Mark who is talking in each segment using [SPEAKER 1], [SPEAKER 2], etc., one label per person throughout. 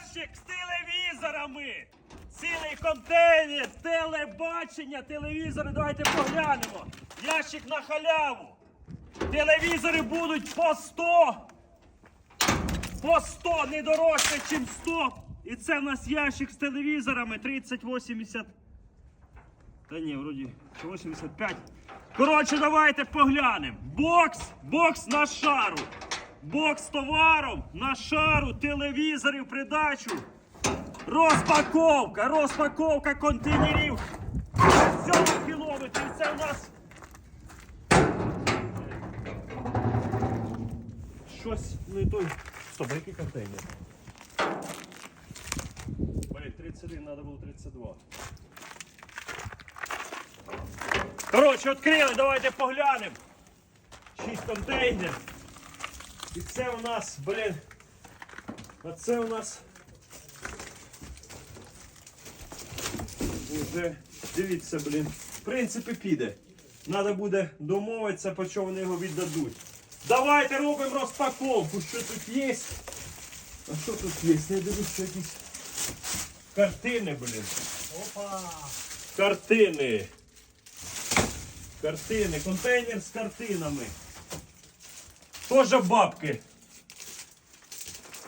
[SPEAKER 1] ящик з телевізорами. Цілий контейнер, телебачення, телевізори. Давайте поглянемо. Ящик на халяву. Телевізори будуть по 100. По 100, не дорожче, ніж 100. І це в нас ящик з телевізорами 3080. Та ні, вроді 85. Коротше, давайте поглянемо. Бокс, бокс на шару. Бокс з товаром на шару, телевізорів, придачу. Розпаковка, розпаковка контейнерів. 7 кілометрів. Це у нас. Щось не той. Стоп, який контейнер? Блін, 31, треба було 32. Коротше, відкрили, давайте поглянемо. Шість контейнерів. І це у нас, блін. А це у нас. Уже, дивіться, блін. В принципі, піде. Треба буде домовитися, по чому вони його віддадуть. Давайте робимо розпаковку. Що тут є? А що тут є? Я дивлюся якісь картини, блін.
[SPEAKER 2] Опа!
[SPEAKER 1] Картини. Картини. Контейнер з картинами. Тоже бабки.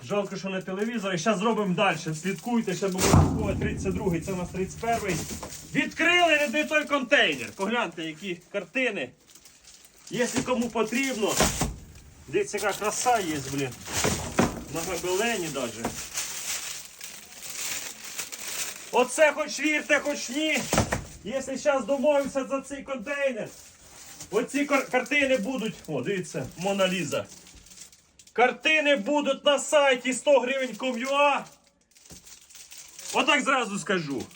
[SPEAKER 1] Жалко, що не телевізор. І зараз зробимо далі. Слідкуйте, ще буде 32-й, це у нас 31-й. Відкрили не той контейнер. Погляньте, які картини. Якщо кому потрібно. Дивіться, яка краса є, блін. На гобелені навіть. Оце хоч вірте, хоч ні. Якщо зараз домовимося за цей контейнер, оці кар- картини будуть. О, дивіться, Мона Ліза. Картини будуть на сайті 100 гривень ком'юа. Отак зразу скажу.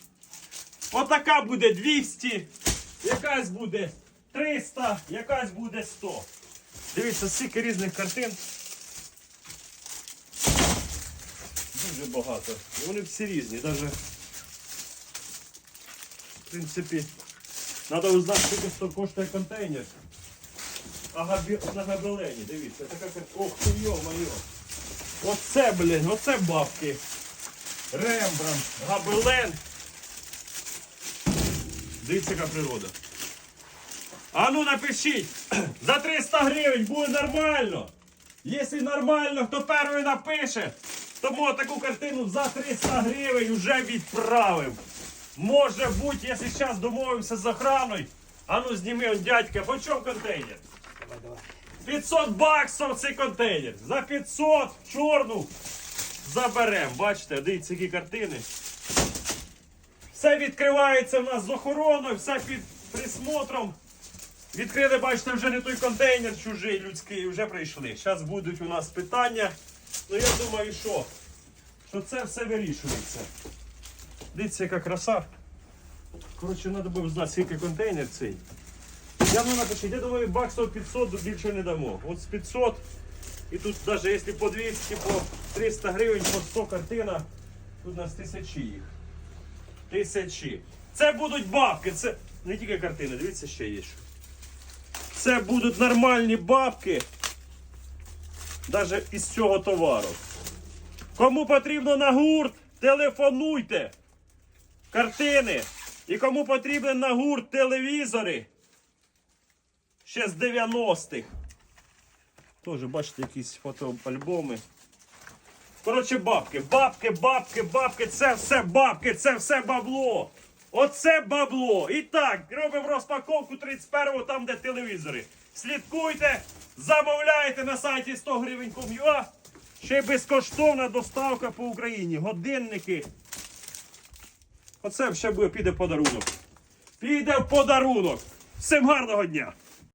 [SPEAKER 1] Отака буде 200, якась буде 300, якась буде 100. Дивіться, скільки різних картин. Дуже багато. Вони всі різні. Даже, в принципі, треба узнати, скільки сто коштує контейнер. А на габелені, дивіться, така. Ох ти йо-моє. Оце, блін, оце бабки. Рембрандт, габелен. Дивіться, яка природа. А ну напишіть, за 300 гривень буде нормально. Якщо нормально, хто перший напише, тому таку картину за 300 гривень вже відправив. Може бути, якщо зараз домовимося з охраною. А ну зніми он дядька, по чому контейнер?
[SPEAKER 2] Давай, давай.
[SPEAKER 1] 500 баксів цей контейнер. За 500 чорну заберемо. Бачите, дивіться, які картини. Все відкривається в нас з охороною, все під присмотром. Відкрили, бачите, вже не той контейнер чужий людський, вже прийшли. Зараз будуть у нас питання. Ну я думаю, що, що це все вирішується. Дивіться, яка краса. Коротше, треба було знати, скільки контейнер цей. Я ну напишіть, я думаю, баксов 500 більше не дамо. От з 500 і тут навіть якщо по 200, по 300 гривень, по 100 картина, тут у нас тисячі їх. Тисячі. Це будуть бабки, це не тільки картини, дивіться, ще є. що. Це будуть нормальні бабки, навіть із цього товару. Кому потрібно на гурт, телефонуйте. Картини. І кому потрібен на гурт телевізори. Ще з 90-х. Теж, бачите, якісь фотоальбоми. Коротше, бабки, бабки, бабки, бабки, це все бабки, це все бабло. Оце бабло. І так, робимо розпаковку 31-го, там, де телевізори. Слідкуйте, замовляйте на сайті 100 гривень. Ще й безкоштовна доставка по Україні. Годинники. Оце ще буде, піде в подарунок. Піде в подарунок. Всім гарного дня!